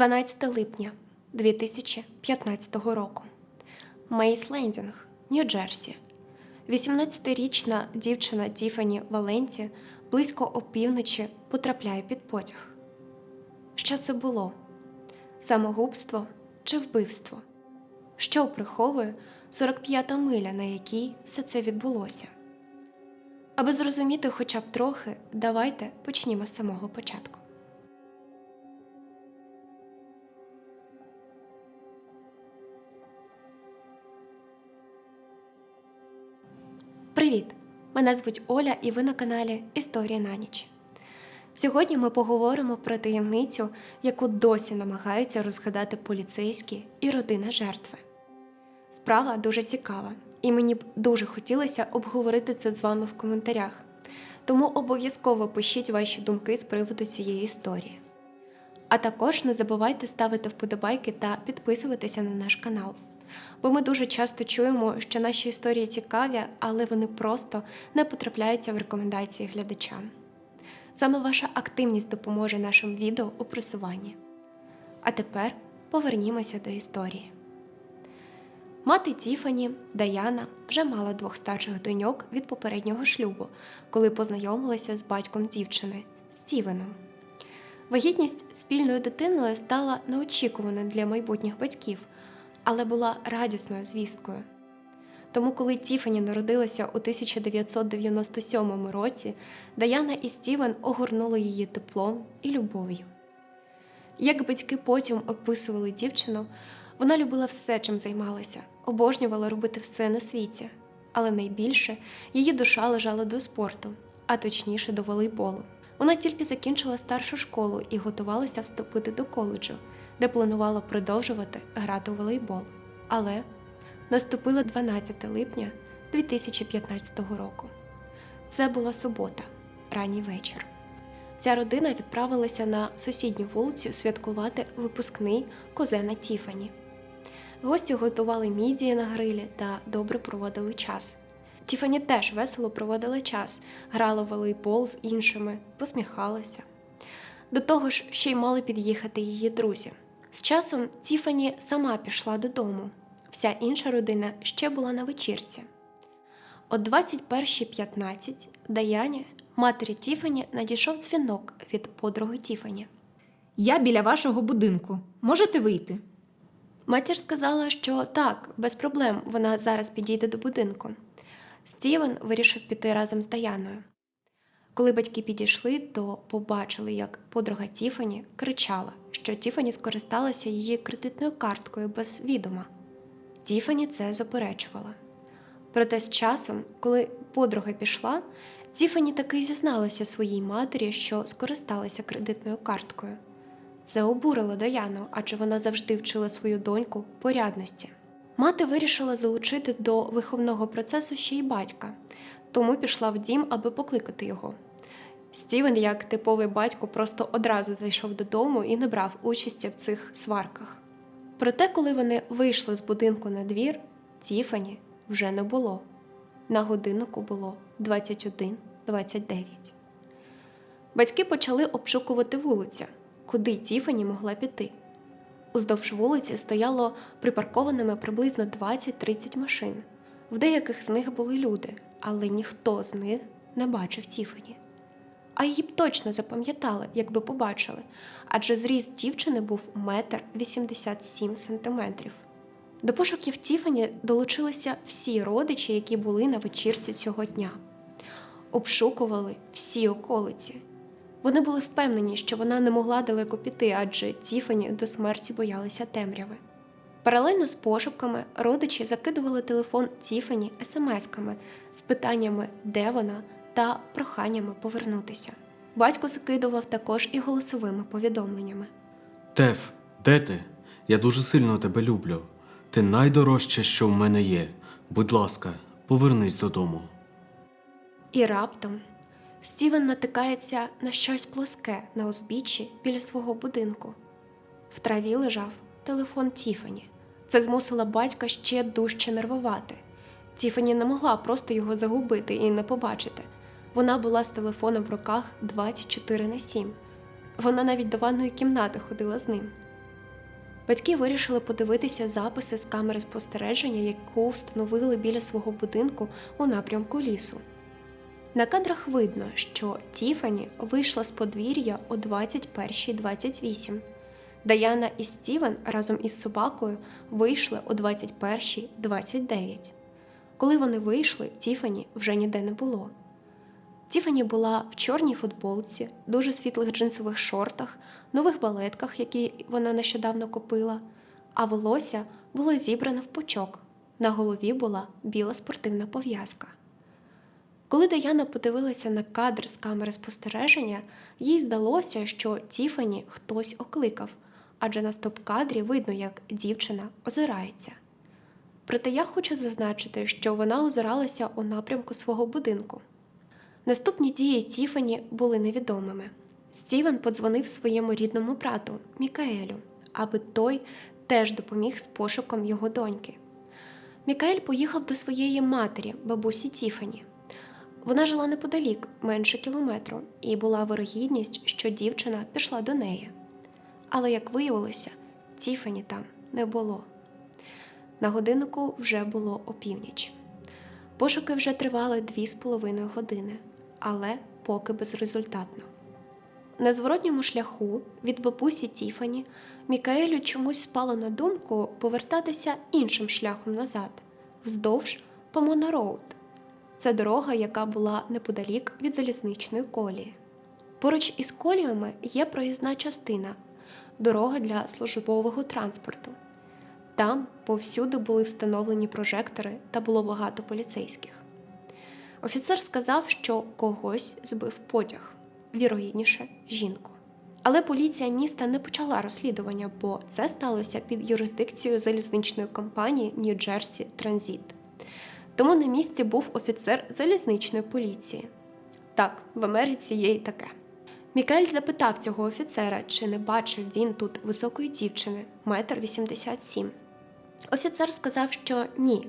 12 липня 2015 року. Мейс Лендінг, Нью-Джерсі. 18-річна дівчина Тіфані Валенті близько опівночі потрапляє під потяг. Що це було? Самогубство чи вбивство? Що приховує 45-та миля, на якій все це відбулося? Аби зрозуміти хоча б трохи, давайте почнімо з самого початку. Привіт! Мене звуть Оля, і ви на каналі Історія на ніч. Сьогодні ми поговоримо про таємницю, яку досі намагаються розгадати поліцейські і родина жертви. Справа дуже цікава, і мені б дуже хотілося обговорити це з вами в коментарях. Тому обов'язково пишіть ваші думки з приводу цієї історії. А також не забувайте ставити вподобайки та підписуватися на наш канал. Бо ми дуже часто чуємо, що наші історії цікаві, але вони просто не потрапляються в рекомендації глядачам. Саме ваша активність допоможе нашим відео у просуванні. А тепер повернімося до історії. Мати Тіфані, Даяна, вже мала двох старших доньок від попереднього шлюбу, коли познайомилася з батьком дівчини Стівеном. Вагітність спільною дитиною стала неочікуваною для майбутніх батьків, але була радісною звісткою. Тому, коли Тіфані народилася у 1997 році, Даяна і Стівен огорнули її теплом і любов'ю. Як батьки потім описували дівчину, вона любила все, чим займалася, обожнювала робити все на світі, але найбільше її душа лежала до спорту, а точніше до волейболу. Вона тільки закінчила старшу школу і готувалася вступити до коледжу, де планувала продовжувати грати у волейбол. Але наступило 12 липня 2015 року. Це була субота, ранній вечір. Вся родина відправилася на сусідню вулицю святкувати випускний козена Тіфані. Гості готували мідії на грилі та добре проводили час. Тіфані теж весело проводила час, грала в волейбол з іншими, посміхалася. До того ж, ще й мали під'їхати її друзі. З часом Тіфані сама пішла додому. Вся інша родина ще була на вечірці. О 21.15 Даяні, матері Тіфані, надійшов дзвінок від подруги Тіфані. Я біля вашого будинку. Можете вийти? Матір сказала, що так, без проблем, вона зараз підійде до будинку. Стівен вирішив піти разом з Даяною. Коли батьки підійшли, то побачили, як подруга Тіфані кричала, що Тіфані скористалася її кредитною карткою без відома. Тіфані це заперечувала. Проте з часом, коли подруга пішла, Тіфані таки зізналася своїй матері, що скористалася кредитною карткою. Це обурило Даяну, адже вона завжди вчила свою доньку порядності. Мати вирішила залучити до виховного процесу ще й батька, тому пішла в дім, аби покликати його. Стівен, як типовий батько, просто одразу зайшов додому і не брав участі в цих сварках. Проте, коли вони вийшли з будинку на двір, Тіфані вже не було. На годиннику було 21.29. Батьки почали обшукувати вулицю, куди Тіфані могла піти. Уздовж вулиці стояло припаркованими приблизно 20-30 машин. В деяких з них були люди, але ніхто з них не бачив Тіфані. А її б точно запам'ятали, якби побачили, адже зріст дівчини був метр 87 сантиметрів. До пошуків Тіфані долучилися всі родичі, які були на вечірці цього дня. Обшукували всі околиці. Вони були впевнені, що вона не могла далеко піти, адже Тіфані до смерті боялися темряви. Паралельно з пошуками родичі закидували телефон Тіфані смс-ками з питаннями, де вона, та проханнями повернутися. Батько закидував також і голосовими повідомленнями. Теф, де ти? Я дуже сильно тебе люблю. Ти найдорожче, що в мене є. Будь ласка, повернись додому. І раптом Стівен натикається на щось плоске на узбіччі біля свого будинку. В траві лежав телефон Тіфані. Це змусило батька ще дужче нервувати. Тіфані не могла просто його загубити і не побачити. Вона була з телефоном в руках 24 на 7. Вона навіть до ванної кімнати ходила з ним. Батьки вирішили подивитися записи з камери спостереження, яку встановили біля свого будинку у напрямку лісу. На кадрах видно, що Тіфані вийшла з подвір'я о 21.28. Даяна і Стівен разом із собакою вийшли о 21.29. Коли вони вийшли, Тіфані вже ніде не було. Тіфані була в чорній футболці, дуже світлих джинсових шортах, нових балетках, які вона нещодавно купила, а волосся було зібране в пучок. На голові була біла спортивна пов'язка. Коли Даяна подивилася на кадр з камери спостереження, їй здалося, що Тіфані хтось окликав, адже на стоп-кадрі видно, як дівчина озирається. Проте я хочу зазначити, що вона озиралася у напрямку свого будинку. Наступні дії Тіфані були невідомими. Стівен подзвонив своєму рідному брату Мікаелю, аби той теж допоміг з пошуком його доньки. Мікаель поїхав до своєї матері, бабусі Тіфані. Вона жила неподалік, менше кілометру, і була вирогідність, що дівчина пішла до неї. Але, як виявилося, Тіфані там не було. На годиннику вже було опівніч. Пошуки вже тривали дві з половиною години, але поки безрезультатно. На зворотньому шляху від бабусі Тіфані Мікаелю чомусь спало на думку повертатися іншим шляхом назад, вздовж Помона Роуд. Це дорога, яка була неподалік від залізничної колії. Поруч із коліями є проїзна частина дорога для службового транспорту. Там повсюди були встановлені прожектори та було багато поліцейських. Офіцер сказав, що когось збив потяг, вірогідніше жінку. Але поліція міста не почала розслідування, бо це сталося під юрисдикцією залізничної компанії Нью-Джерсі Транзит. Тому на місці був офіцер залізничної поліції. Так, в Америці є й таке. Мікель запитав цього офіцера, чи не бачив він тут високої дівчини, метр вісімдесят сім. Офіцер сказав, що ні,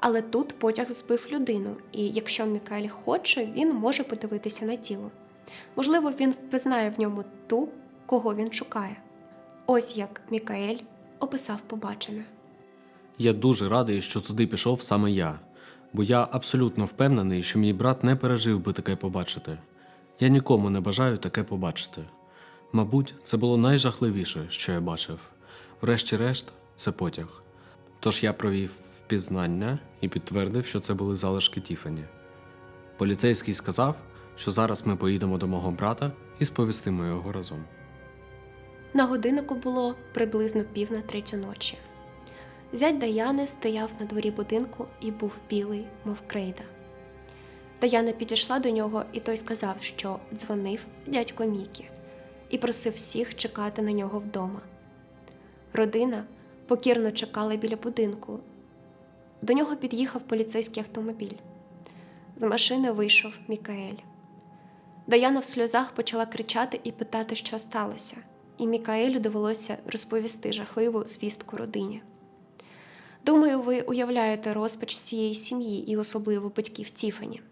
але тут потяг збив людину, і якщо Мікель хоче, він може подивитися на тіло. Можливо, він впізнає в ньому ту, кого він шукає. Ось як Мікаель описав побачене. Я дуже радий, що туди пішов саме я, бо я абсолютно впевнений, що мій брат не пережив би таке побачити. Я нікому не бажаю таке побачити. Мабуть, це було найжахливіше, що я бачив. Врешті-решт, це потяг. Тож я провів впізнання і підтвердив, що це були залишки Тіфані. Поліцейський сказав, що зараз ми поїдемо до мого брата і сповістимо його разом. На годиннику було приблизно пів на третю ночі. Зять Даяни стояв на дворі будинку і був білий, мов крейда. Даяна підійшла до нього, і той сказав, що дзвонив дядько Мікі і просив всіх чекати на нього вдома. Родина покірно чекала біля будинку. До нього під'їхав поліцейський автомобіль. З машини вийшов Мікаель. Даяна в сльозах почала кричати і питати, що сталося, і Мікаелю довелося розповісти жахливу звістку родині. Думаю, ви уявляєте розпач всієї сім'ї і особливо батьків Тіфані.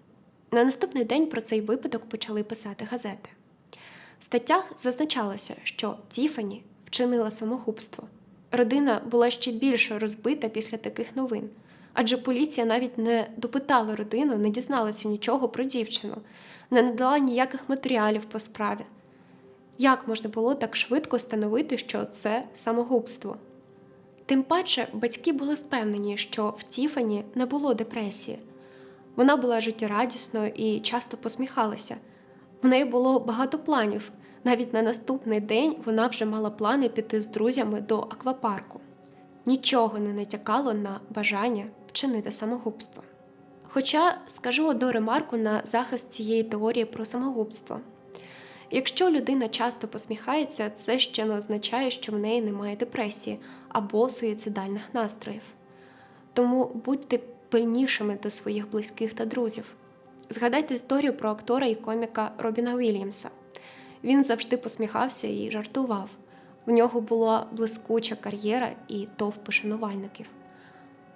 На наступний день про цей випадок почали писати газети. В статтях зазначалося, що Тіфані вчинила самогубство. Родина була ще більше розбита після таких новин, адже поліція навіть не допитала родину, не дізналася нічого про дівчину, не надала ніяких матеріалів по справі. Як можна було так швидко встановити, що це самогубство? Тим паче батьки були впевнені, що в Тіфані не було депресії. Вона була життєрадісною і часто посміхалася. В неї було багато планів. Навіть на наступний день вона вже мала плани піти з друзями до аквапарку. Нічого не натякало на бажання вчинити самогубство. Хоча скажу одну ремарку на захист цієї теорії про самогубство. Якщо людина часто посміхається, це ще не означає, що в неї немає депресії або суїцидальних настроїв. Тому будьте пильнішими до своїх близьких та друзів. Згадайте історію про актора і коміка Робіна Вільямса. Він завжди посміхався і жартував. В нього була блискуча кар'єра і товпи шанувальників.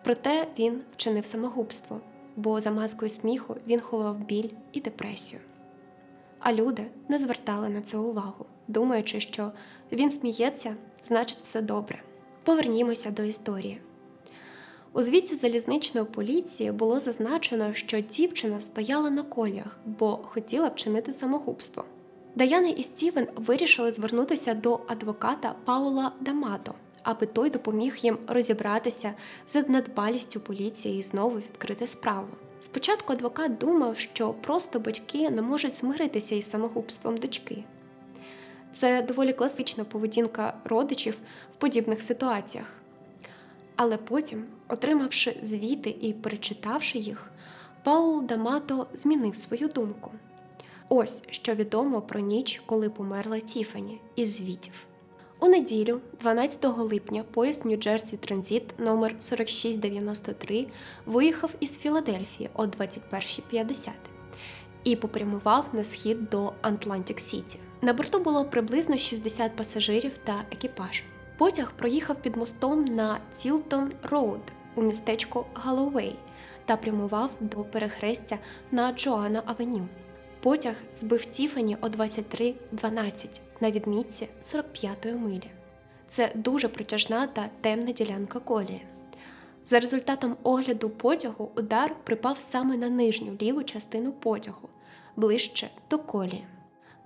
Проте він вчинив самогубство, бо за маскою сміху він ховав біль і депресію. А люди не звертали на це увагу, думаючи, що він сміється, значить, все добре. Повернімося до історії. У звіті залізничної поліції було зазначено, що дівчина стояла на коліях, бо хотіла вчинити самогубство. Даяна і Стівен вирішили звернутися до адвоката Паула Дамато, аби той допоміг їм розібратися з недбалістю поліції і знову відкрити справу. Спочатку адвокат думав, що просто батьки не можуть змиритися із самогубством дочки. Це доволі класична поведінка родичів в подібних ситуаціях. Але потім, отримавши звіти і перечитавши їх, Паул Дамато змінив свою думку. Ось що відомо про ніч, коли померла Тіфані, із звітів. У неділю, 12 липня, поїзд Нью-Джерсі Транзит номер 4693 виїхав із Філадельфії о 21.50 і попрямував на схід до Атлантик Сіті. На борту було приблизно 60 пасажирів та екіпаж. Потяг проїхав під мостом на Тілтон Роуд у містечко Галлоуей та прямував до перехрестя на Джоанна Авеню. Потяг збив Тіфані о 23.12 на відмітці 45-ї милі. Це дуже притяжна та темна ділянка колії. За результатом огляду потягу удар припав саме на нижню ліву частину потягу, ближче до колії.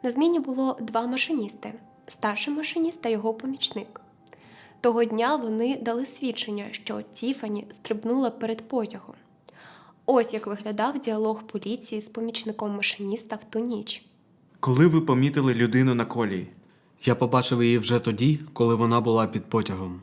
На зміні було два машиністи старший машиніст та його помічник. Того дня вони дали свідчення, що Тіфані стрибнула перед потягом. Ось як виглядав діалог поліції з помічником машиніста в ту ніч. Коли ви помітили людину на колії? Я побачив її вже тоді, коли вона була під потягом.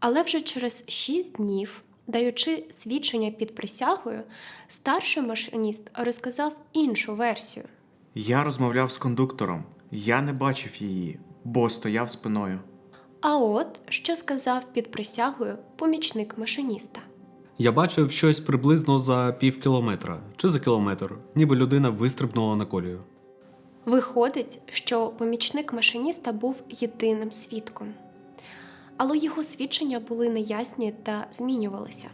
Але вже через шість днів, даючи свідчення під присягою, старший машиніст розказав іншу версію. Я розмовляв з кондуктором. Я не бачив її, бо стояв спиною. А от що сказав під присягою помічник машиніста. Я бачив щось приблизно за пів кілометра чи за кілометр, ніби людина вистрибнула на колію. Виходить, що помічник машиніста був єдиним свідком. Але його свідчення були неясні та змінювалися.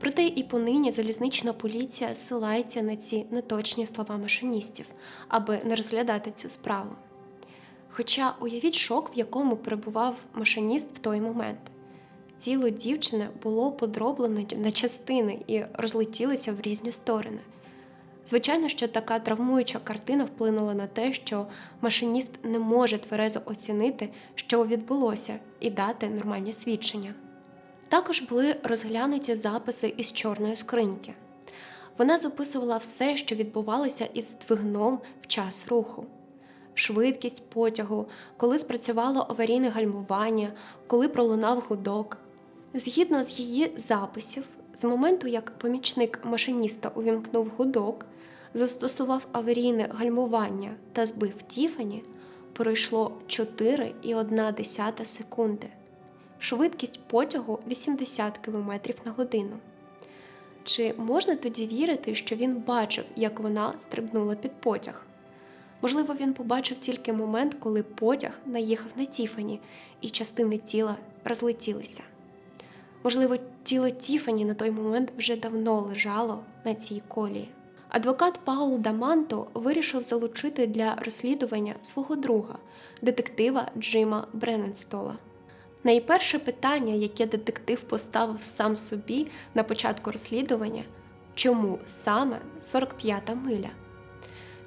Проте і понині залізнична поліція ссилається на ці неточні слова машиністів, аби не розглядати цю справу. Хоча уявіть шок, в якому перебував машиніст в той момент. Тіло дівчини було подроблено на частини і розлетілося в різні сторони. Звичайно, що така травмуюча картина вплинула на те, що машиніст не може тверезо оцінити, що відбулося, і дати нормальні свідчення. Також були розглянуті записи із чорної скриньки. Вона записувала все, що відбувалося із двигуном в час руху. Швидкість потягу, коли спрацювало аварійне гальмування, коли пролунав гудок. Згідно з її записів, з моменту, як помічник машиніста увімкнув гудок, застосував аварійне гальмування та збив Тіфані, пройшло 4,1 секунди. Швидкість потягу 80 км на годину. Чи можна тоді вірити, що він бачив, як вона стрибнула під потяг? Можливо, він побачив тільки момент, коли потяг наїхав на Тіфані, і частини тіла розлетілися. Можливо, тіло Тіфані на той момент вже давно лежало на цій колії. Адвокат Паул Даманто вирішив залучити для розслідування свого друга, детектива Джима Брененстола. Найперше питання, яке детектив поставив сам собі на початку розслідування чому саме 45-та миля?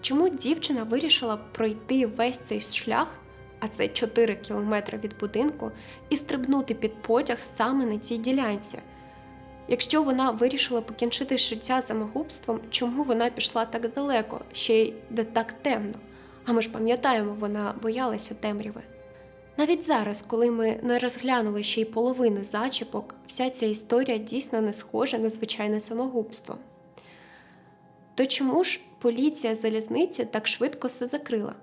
Чому дівчина вирішила пройти весь цей шлях, а це 4 кілометри від будинку, і стрибнути під потяг саме на цій ділянці? Якщо вона вирішила покінчити життя самогубством, чому вона пішла так далеко, ще й де так темно? А ми ж пам'ятаємо, вона боялася темряви. Навіть зараз, коли ми не розглянули ще й половини зачіпок, вся ця історія дійсно не схожа на звичайне самогубство. То чому ж поліція залізниці так швидко все закрила?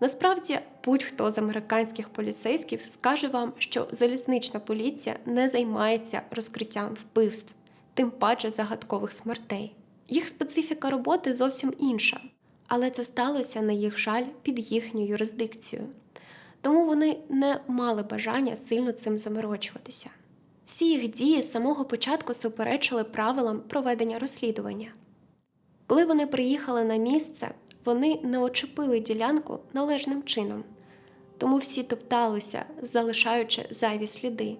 Насправді, будь-хто з американських поліцейських скаже вам, що залізнична поліція не займається розкриттям вбивств, тим паче загадкових смертей. Їх специфіка роботи зовсім інша, але це сталося, на їх жаль, під їхньою юрисдикцією. Тому вони не мали бажання сильно цим заморочуватися. Всі їх дії з самого початку суперечили правилам проведення розслідування. Коли вони приїхали на місце, вони не очепили ділянку належним чином. тому всі топталися, залишаючи зайві сліди.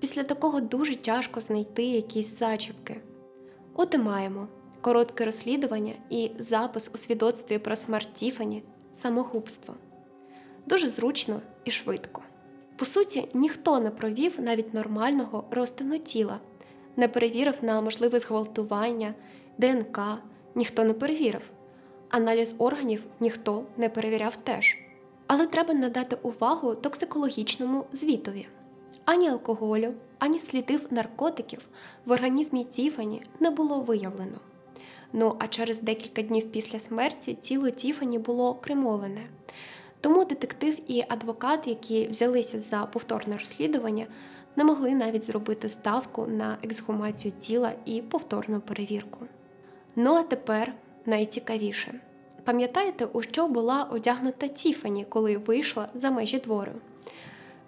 Після такого дуже тяжко знайти якісь зачіпки. От і маємо коротке розслідування і запис у свідоцтві про смерть Тіфані самогубство. Дуже зручно і швидко. По суті, ніхто не провів навіть нормального розтину тіла, не перевірив на можливе зґвалтування, ДНК, ніхто не перевірив. Аналіз органів ніхто не перевіряв теж. Але треба надати увагу токсикологічному звітові. Ані алкоголю, ані слідів наркотиків в організмі Тіфані не було виявлено. Ну а через декілька днів після смерті тіло Тіфані було кремоване. Тому детектив і адвокат, які взялися за повторне розслідування, не могли навіть зробити ставку на ексгумацію тіла і повторну перевірку. Ну а тепер найцікавіше. Пам'ятаєте, у що була одягнута Тіфані, коли вийшла за межі двору?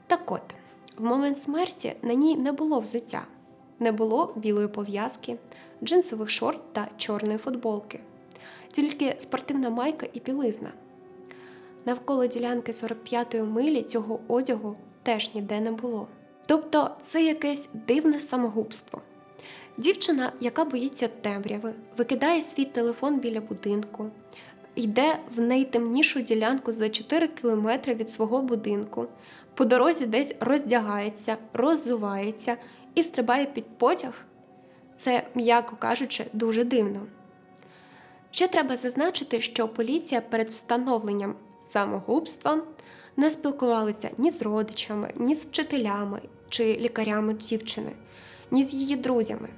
Так от, в момент смерті на ній не було взуття, не було білої пов'язки, джинсових шорт та чорної футболки, тільки спортивна майка і білизна. Навколо ділянки 45-ї милі цього одягу теж ніде не було. Тобто це якесь дивне самогубство. Дівчина, яка боїться темряви, викидає свій телефон біля будинку, йде в найтемнішу ділянку за 4 кілометри від свого будинку, по дорозі десь роздягається, роззувається і стрибає під потяг. Це, м'яко кажучи, дуже дивно. Ще треба зазначити, що поліція перед встановленням самогубства не спілкувалася ні з родичами, ні з вчителями чи лікарями дівчини, ні з її друзями.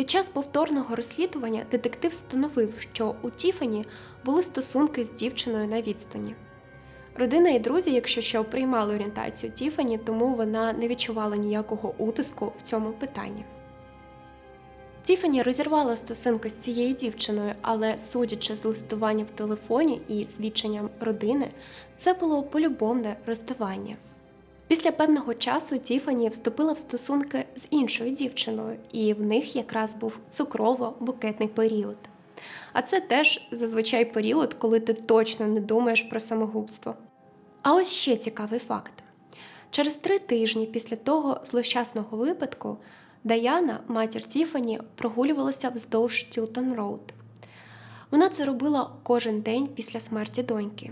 Під час повторного розслідування детектив встановив, що у Тіфані були стосунки з дівчиною на відстані. Родина і друзі, якщо що, приймали орієнтацію Тіфані, тому вона не відчувала ніякого утиску в цьому питанні. Тіфані розірвала стосунки з цією дівчиною, але, судячи з листування в телефоні і свідченням родини, це було полюбовне розставання. Після певного часу Тіфані вступила в стосунки з іншою дівчиною, і в них якраз був цукрово-букетний період. А це теж зазвичай період, коли ти точно не думаєш про самогубство. А ось ще цікавий факт: через три тижні після того злощасного випадку Даяна, матір Тіфані, прогулювалася вздовж Тілтон Роуд. Вона це робила кожен день після смерті доньки.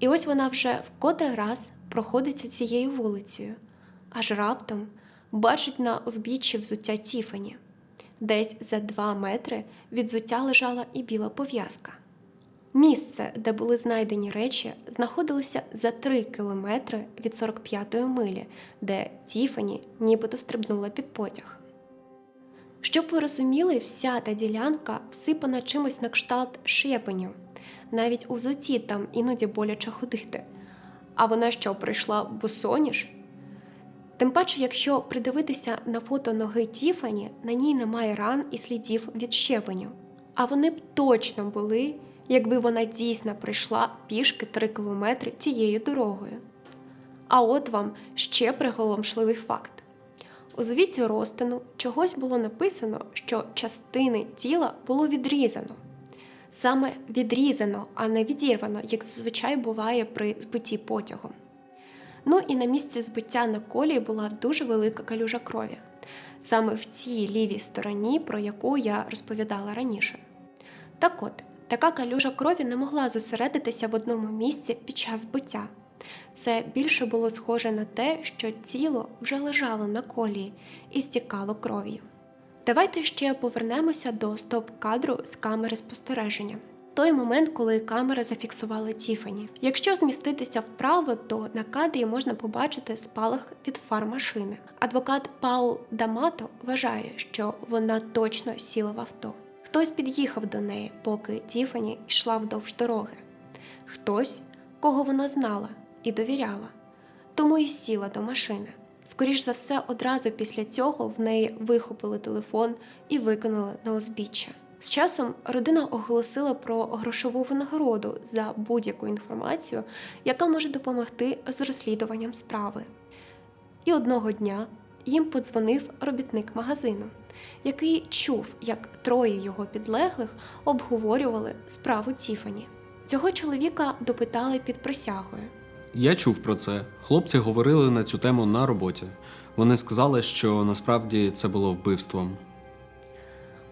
І ось вона вже в котрий раз проходиться цією вулицею, аж раптом бачить на узбіччі взуття Тіфані. Десь за два метри від взуття лежала і біла пов'язка. Місце, де були знайдені речі, знаходилося за три кілометри від 45-ї милі, де Тіфані нібито стрибнула під потяг. Щоб ви розуміли, вся та ділянка всипана чимось на кшталт щепеню. Навіть у взуті там іноді боляче ходити. А вона що, прийшла босоніж? Тим паче, якщо придивитися на фото ноги Тіфані, на ній немає ран і слідів від щепеню. А вони б точно були, якби вона дійсно прийшла пішки 3 кілометри тією дорогою. А от вам ще приголомшливий факт. У звіті розтину чогось було написано, що частини тіла було відрізано. Саме відрізано, а не відірвано, як зазвичай буває при збитті потягом. Ну і на місці збиття на колії була дуже велика калюжа крові, саме в цій лівій стороні, про яку я розповідала раніше. Так от, така калюжа крові не могла зосередитися в одному місці під час збиття. Це більше було схоже на те, що тіло вже лежало на колії і стікало кров'ю. Давайте ще повернемося до стоп-кадру з камери спостереження. Той момент, коли камера зафіксувала Тіфані. Якщо зміститися вправо, то на кадрі можна побачити спалах від фар машини. Адвокат Паул Дамато вважає, що вона точно сіла в авто. Хтось під'їхав до неї, поки Тіфані йшла вдовж дороги. Хтось, кого вона знала і довіряла, тому і сіла до машини. Скоріш за все, одразу після цього в неї вихопили телефон і викинули на узбіччя. З часом родина оголосила про грошову винагороду за будь-яку інформацію, яка може допомогти з розслідуванням справи. І одного дня їм подзвонив робітник магазину, який чув, як троє його підлеглих обговорювали справу Тіфані. Цього чоловіка допитали під присягою. Я чув про це. Хлопці говорили на цю тему на роботі. Вони сказали, що насправді це було вбивством.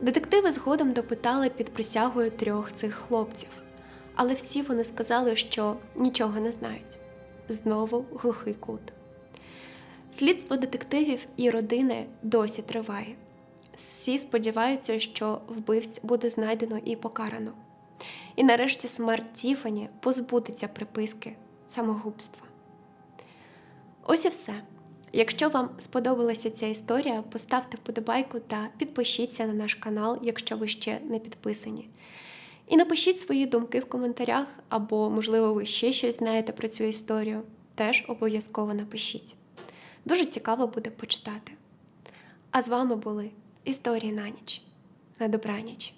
Детективи згодом допитали під присягою трьох цих хлопців, але всі вони сказали, що нічого не знають. Знову глухий кут. Слідство детективів і родини досі триває. Всі сподіваються, що вбивць буде знайдено і покарано. І нарешті смерть Тіфані позбудеться приписки самогубства. Ось і все. Якщо вам сподобалася ця історія, поставте вподобайку та підпишіться на наш канал, якщо ви ще не підписані. І напишіть свої думки в коментарях, або, можливо, ви ще щось знаєте про цю історію. Теж обов'язково напишіть. Дуже цікаво буде почитати. А з вами були Історії на ніч. На добраніч.